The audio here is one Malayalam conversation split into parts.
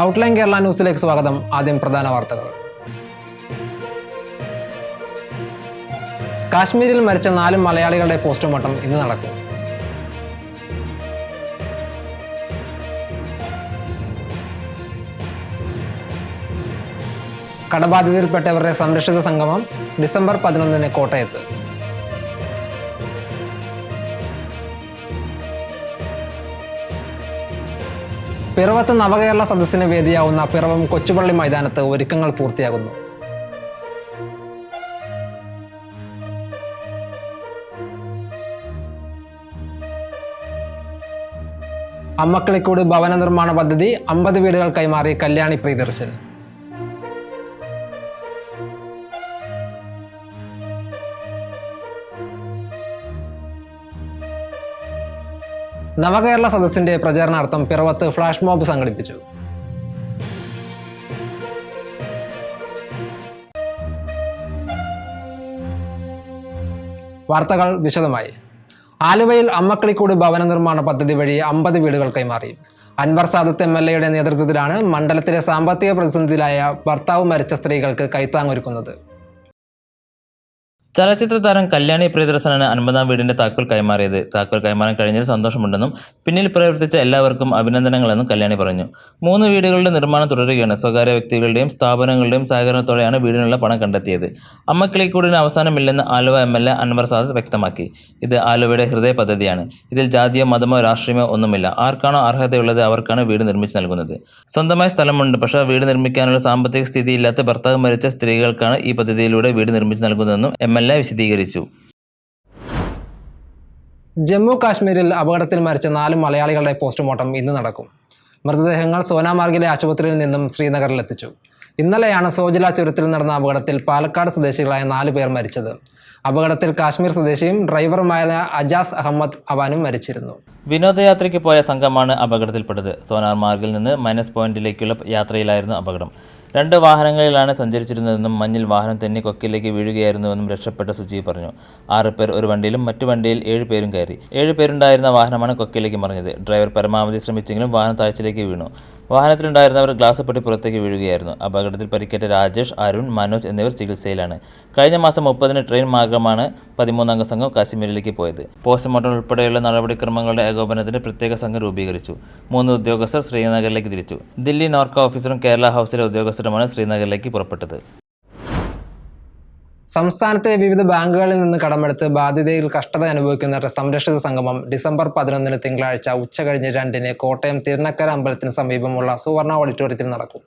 ഔട്ട്ലൈൻ കേരള ന്യൂസിലേക്ക് സ്വാഗതം. ആദ്യം പ്രധാന വാർത്തകൾ. കാശ്മീരിൽ മരിച്ച നാല് മലയാളികളുടെ പോസ്റ്റ്മോർട്ടം ഇന്ന് നടക്കും. കടബാധിതരിൽപ്പെട്ടവരുടെ സംരക്ഷിത സംഗമം ഡിസംബർ പതിനൊന്നിന് കോട്ടയത്ത്. പിറവത്ത് നവകേരള സദസ്സിന് വേദിയാവുന്ന പിറവം കൊച്ചുപള്ളി മൈതാനത്ത് ഒരുക്കങ്ങൾ പൂർത്തിയാകുന്നു. അമ്മക്കിളിക്കൂട് ഭവന നിർമ്മാണ പദ്ധതി അമ്പത് വീടുകൾ കൈമാറി കല്യാണി പ്രിയദർശൻ നവകേരള സദസ്സിന്റെ പ്രചരണാർത്ഥം പിറവത്ത് ഫ്ലാഷ് മോബ് സംഘടിപ്പിച്ചു. വാർത്തകൾ വിശദമായി. ആലുവയിൽ അമ്മക്കളിക്കൂട് ഭവന നിർമ്മാണ പദ്ധതി വഴി അമ്പത് വീടുകൾ കൈമാറി. അൻവർ സാദത്ത് എം എൽ എയുടെ നേതൃത്വത്തിലാണ് മണ്ഡലത്തിലെ സാമ്പത്തിക പ്രതിസന്ധിയിലായ ഭർത്താവ് മരിച്ച സ്ത്രീകൾക്ക് കൈത്താങ്ങൊരുക്കുന്നത്. ചലച്ചിത്ര താരം കല്യാണി പ്രിയദർശനാണ് അൻപതാം വീടിന്റെ താക്കോൽ കൈമാറിയത്. താക്കോൽ കൈമാറാൻ കഴിഞ്ഞതിൽ സന്തോഷമുണ്ടെന്നും പിന്നിൽ പ്രവർത്തിച്ച എല്ലാവർക്കും അഭിനന്ദനങ്ങളെന്നും കല്യാണി പറഞ്ഞു. മൂന്ന് വീടുകളുടെ നിർമ്മാണം തുടരുകയാണ്. സ്വകാര്യ വ്യക്തികളുടെയും സ്ഥാപനങ്ങളുടെയും സഹകരണത്തോടെയാണ് വീടിനുള്ള പണം കണ്ടെത്തിയത്. അമ്മക്കിളിക്കൂടിന് അവസാനമില്ലെന്ന് Aluva M L A Anwar Sadath വ്യക്തമാക്കി. ഇത് ആലുവയുടെ ഹൃദയ പദ്ധതിയാണ്. ഇതിൽ ജാതിയോ മതമോ രാഷ്ട്രീയമോ ഒന്നുമില്ല. ആർക്കാണോ അർഹതയുള്ളത് അവർക്കാണ് വീട് നിർമ്മിച്ച് നൽകുന്നത്. സ്വന്തമായ സ്ഥലമുണ്ട്. പക്ഷേ വീട് നിർമ്മിക്കാനുള്ള സാമ്പത്തിക സ്ഥിതിയില്ലാത്ത ഭർത്താവ് മരിച്ച സ്ത്രീകൾക്കാണ് ഈ പദ്ധതിയിലൂടെ വീട് നിർമ്മിച്ച് നൽകുന്നതെന്നും എം എൽ എ വിശദീകരിച്ചു. ജമ്മു കാശ്മീരിൽ അപകടത്തിൽ മരിച്ച നാല് മലയാളികളുടെ പോസ്റ്റ്മോർട്ടം ഇന്ന് നടക്കും. മൃതദേഹങ്ങൾ സോനാമാർഗിലെ ആശുപത്രിയിൽ നിന്നും ശ്രീനഗറിൽ എത്തിച്ചു. ഇന്നലെയാണ് സോജില ചുരത്തിൽ നടന്ന അപകടത്തിൽ പാലക്കാട് സ്വദേശികളായ നാല് പേർ മരിച്ചത്. അപകടത്തിൽ കാശ്മീർ സ്വദേശിയും ഡ്രൈവറുമായ അജാസ് അഹമ്മദ് അവാനും മരിച്ചിരുന്നു. വിനോദയാത്രയ്ക്ക് പോയ സംഘമാണ് അപകടത്തിൽപ്പെട്ടത്. സോനാർ മാർഗിൽ നിന്ന് മൈനസ് പോയിന്റിലേക്കുള്ള യാത്രയിലായിരുന്നു അപകടം. രണ്ട് വാഹനങ്ങളിലാണ് സഞ്ചരിച്ചിരുന്നതെന്നും മഞ്ഞിൽ വാഹനം തെന്നി കൊക്കിലേക്ക് വീഴുകയായിരുന്നുവെന്നും രക്ഷപ്പെട്ട സുജി പറഞ്ഞു. ആറ് പേർ ഒരു വണ്ടിയിലും മറ്റു വണ്ടിയിൽ ഏഴ് പേരും കയറി. ഏഴ് പേരുണ്ടായിരുന്ന വാഹനമാണ് കൊക്കിലേക്ക് മറിഞ്ഞത്. ഡ്രൈവർ പരമാവധി ശ്രമിച്ചെങ്കിലും വാഹനം താഴ്ചയിലേക്ക് വീണു. വാഹനത്തിലുണ്ടായിരുന്നവർ ഗ്ലാസ് പൊട്ടി പുറത്തേക്ക് വീഴുകയായിരുന്നു. അപകടത്തിൽ പരിക്കേറ്റ രാജേഷ് അരുൺ മനോജ് എന്നിവർ ചികിത്സയിലാണ്. കഴിഞ്ഞ മാസം മുപ്പതിന് ട്രെയിൻ മാർഗമാണ് പതിമൂന്നംഗ സംഘം കാശ്മീരിലേക്ക് പോയത്. പോസ്റ്റ്മോർട്ടം ഉൾപ്പെടെയുള്ള നടപടിക്രമങ്ങളുടെ ഏകോപനത്തിന് പ്രത്യേക സംഘം രൂപീകരിച്ചു. മൂന്ന് ഉദ്യോഗസ്ഥർ ശ്രീനഗറിലേക്ക് തിരിച്ചു. ദില്ലി നോർക്ക ഓഫീസറും കേരള ഹൗസിലെ ഉദ്യോഗസ്ഥരുമാണ് ശ്രീനഗറിലേക്ക് പുറപ്പെട്ടത്. സംസ്ഥാനത്തെ വിവിധ ബാങ്കുകളിൽ നിന്ന് കടമെടുത്ത് ബാധ്യതയിൽ കഷ്ടത അനുഭവിക്കുന്നവരുടെ സംരക്ഷിത സംഗമം ഡിസംബർ പതിനൊന്നിന് തിങ്കളാഴ്ച ഉച്ച ഉച്ചകഴിഞ്ഞ് രണ്ടിന് കോട്ടയം തിരുനക്കര അമ്പലത്തിന് സമീപമുള്ള സുവർണ ഓഡിറ്റോറിയത്തിൽ നടക്കും.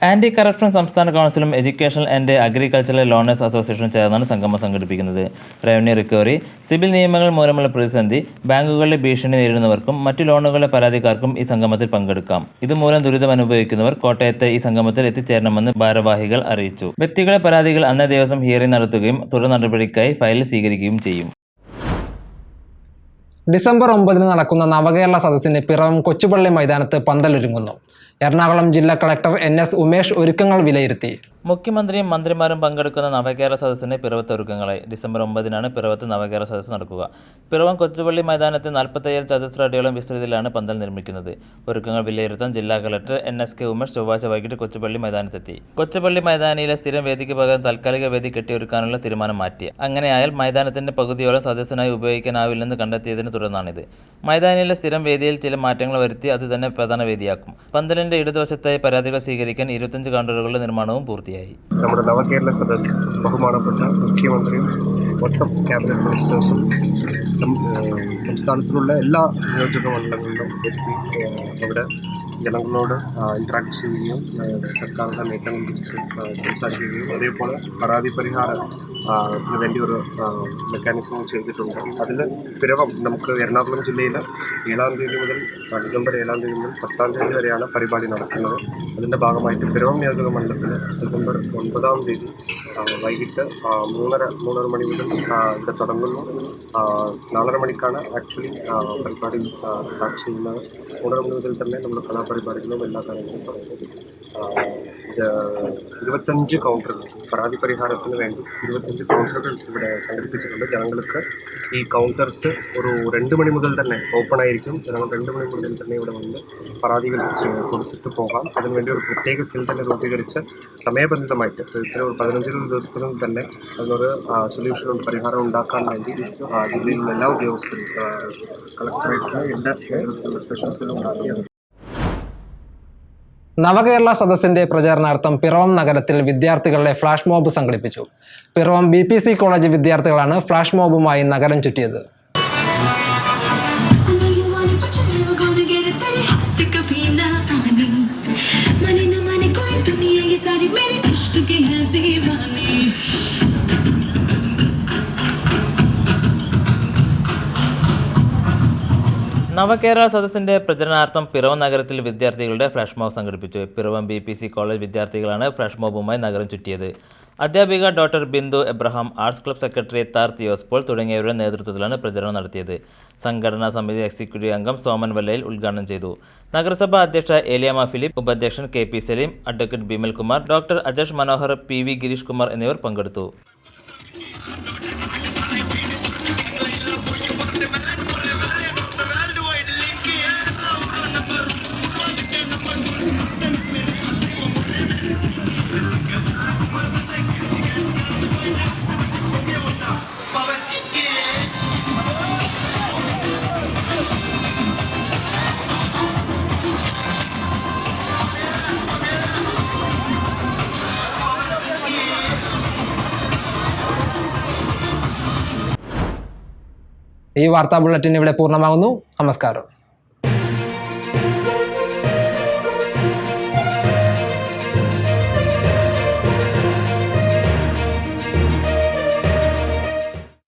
ആന്റി കറപ്ഷൻ സംസ്ഥാന കൗൺസിലും എഡ്യൂക്കേഷണൽ ആൻഡ് അഗ്രികൾച്ചറൽ ലോണേഴ്സ് അസോസിയേഷനും ചേർന്നാണ് സംഗമം സംഘടിപ്പിക്കുന്നത്. റവന്യൂ റിക്കവറി സിവിൽ നിയമങ്ങൾ മൂലമുള്ള പ്രതിസന്ധി ബാങ്കുകളുടെ ഭീഷണി നേരിടുന്നവർക്കും മറ്റു ലോണുകളുടെ പരാതിക്കാർക്കും ഈ സംഗമത്തിൽ പങ്കെടുക്കാം. ഇതുമൂലം ദുരിതം അനുഭവിക്കുന്നവർ കോട്ടയത്തെ ഈ സംഗമത്തിൽ എത്തിച്ചേരണമെന്ന് ഭാരവാഹികൾ അറിയിച്ചു. വ്യക്തികളെ പരാതികൾ അന്നേ ദിവസം ഹിയറിംഗ് നടത്തുകയും തുടർ നടപടിക്കായി ഫയൽ സ്വീകരിക്കുകയും ചെയ്യും. ഡിസംബർ ഒമ്പതിന് നടക്കുന്ന നവകേരള സദസ്സിന് പിറവം കൊച്ചുപള്ളി മൈതാനത്ത് പന്തലൊരുങ്ങുന്നു. എറണാകുളം ജില്ലാ കളക്ടർ എൻ എസ് ഉമേഷ് ഒരുക്കങ്ങൾ വിലയിരുത്തി. മുഖ്യമന്ത്രിയും മന്ത്രിമാരും പങ്കെടുക്കുന്ന നവകേരള സദസ്സിന് പിറവത്തെ ഒരുക്കങ്ങളായി ഡിസംബർ ഒമ്പതിനാണ് പിറവത്ത് നവകേരള സദസ്സ് നടക്കുക. പിറവം കൊച്ചുപള്ളി മൈതാനത്ത് നാൽപ്പത്തയ്യായിരം ചതുരശ്ര അടിയോളം വിസ്തൃതിയിലാണ് പന്തൽ നിർമ്മിക്കുന്നത്. ഒരുക്കങ്ങൾ വിലയിരുത്താൻ ജില്ലാ collector N S K Umesh ചൊവ്വാഴ്ച വൈകിട്ട് കൊച്ചുപള്ളി മൈതാനത്തെത്തി. കൊച്ചുപള്ളി മൈതാനിയിലെ സ്ഥിരം വേദിക്ക് പകരം താൽക്കാലിക വേദി കെട്ടിയൊരുക്കാനുള്ള തീരുമാനം മാറ്റി. അങ്ങനെയായാൽ മൈതാനത്തിന്റെ പകുതിയോളം സദസ്സിനായി ഉപയോഗിക്കാനാവില്ലെന്ന് കണ്ടെത്തിയതിനെ തുടർന്നാണിത്. മൈതാനിയിലെ സ്ഥിരം വേദിയിൽ ചില മാറ്റങ്ങൾ വരുത്തി അത് തന്നെ പ്രധാന വേദിയാക്കും. പന്തലിന്റെ ഇടതുവശത്തായി പരാതികൾ സ്വീകരിക്കാൻ ഇരുപത്തഞ്ച് കൗണ്ടറുകളുടെ നിർമ്മാണവും പൂർത്തിയായി. നമ്മുടെ നവകേരള സദസ് ബഹുമാനപ്പെട്ട മുഖ്യമന്ത്രിയും മൊത്തം ക്യാബിനറ്റ് മിനിസ്റ്റേഴ്സും നം- ഏഹ് സംസ്ഥാനത്തിലുള്ള എല്ലാ നിയോജക മണ്ഡലങ്ങളിലും എത്തി ഏഹ് അവിടെ ജനങ്ങളോട് ഇൻട്രാക്ട് ചെയ്യുകയും സർക്കാരിന്റെ നേട്ടങ്ങൾ കുറിച്ച് സംസാരിക്കുകയും അതേപോലെ പരാതി പരിഹാരത്തിന് വേണ്ടി ഒരു മെക്കാനിസം ചെയ്തിട്ടുണ്ട്. അതിൽ പിറവം നമുക്ക് എറണാകുളം ജില്ലയിൽ ഏഴാം തീയതി മുതൽ ഡിസംബർ ഏഴാം തീയതി മുതൽ പത്താം തീയതി വരെയാണ് പരിപാടി നടക്കുന്നത്. അതിന്റെ ഭാഗമായിട്ട് പിറവം നിയോജക മണ്ഡലത്തിൽ ഡിസംബർ ഒൻപതാം തീയതി വൈകിട്ട് മൂന്നര മൂന്നര മണി മുതൽ ഇവിടെ തുടങ്ങുന്നു. നാലര മണിക്കാണ് ആക്ച്വലി പരിപാടി സ്റ്റാർട്ട് ചെയ്യുന്നത്. മൂന്നര മണി മുതൽ തന്നെ നമ്മൾ കലാപരിപാടികളും എല്ലാ കാര്യങ്ങളും ഏഹ്, ഇരുപത്തഞ്ച് കൗണ്ടറുകൾ പരാതി പരിഹാരത്തിന് വേണ്ടി ഇരുപത്തഞ്ച് കൗണ്ടറുകൾ ഇവിടെ സംഘടിപ്പിച്ചിട്ടുണ്ട്. ജനങ്ങൾക്ക് ഈ കൗണ്ടേഴ്സ് ഒരു രണ്ട് മണി മുതൽ തന്നെ ഓപ്പൺ ആയിരിക്കും. ജനങ്ങൾ രണ്ട് മണി മുതൽ തന്നെ ഇവിടെ വന്ന് പരാതികൾ കൊടുത്തിട്ട് പോകാം. അതിനുവേണ്ടി ഒരു പ്രത്യേക സെൽ തന്നെ രൂപീകരിച്ച് സമയബന്ധിതമായിട്ട് ഇത്ര ഒരു പതിനഞ്ചിരുപത് ദിവസത്തിനും തന്നെ അതിനൊരു സൊല്യൂഷൻ പരിഹാരം ഉണ്ടാക്കാൻ വേണ്ടി ജില്ലയിലുള്ള എല്ലാ ഉദ്യോഗസ്ഥരും കളക്ടറേറ്റിലും എല്ലാ സ്പെഷ്യൽ സെല്ലും നവകേരള സദസ്സിന്റെ പ്രചാരണാർത്ഥം പിറവം നഗരത്തിൽ വിദ്യാർത്ഥികളുടെ ഫ്ലാഷ് മോബ് സംഘടിപ്പിച്ചു Piravom B P C college വിദ്യാർത്ഥികളാണ് ഫ്ലാഷ് മോബുമായി നഗരം ചുറ്റിയത് I know you want it, but you're never gonna get it. तेरे हाथ कभी ना आनी माने ना माने कोई दुनिया ये सारी मेरे इश्क के है दीवानी നവകേരള സദസ്സിന്റെ പ്രചരണാർത്ഥം പിറവം നഗരത്തിൽ വിദ്യാർത്ഥികളുടെ ഫ്ലാഷ് മോബ് സംഘടിപ്പിച്ചു. Piravom B P C college വിദ്യാർത്ഥികളാണ് ഫ്ലാഷ് മോബുമായി നഗരം ചുറ്റിയത്. അധ്യാപിക doctor Bindu Abraham arts club secretary Thar തിയോസ്പോൾ തുടങ്ങിയവരുടെ നേതൃത്വത്തിലാണ് പ്രചരണം നടത്തിയത്. സംഘടനാ സമിതി എക്സിക്യൂട്ടീവ് അംഗം സോമൻ വല്ലയിൽ ഉദ്ഘാടനം ചെയ്തു. നഗരസഭാ അധ്യക്ഷ ഏലിയാമ ഫിലിപ്പ് ഉപാധ്യക്ഷൻ K P Saleem advocate Bimal Kumar doctor Ajash Manohar P V Girish Kumar എന്നിവർ പങ്കെടുത്തു. ഈ വാർത്താ ബുള്ളറ്റിൻ ഇവിടെ പൂർണമാകുന്നു. നമസ്കാരം.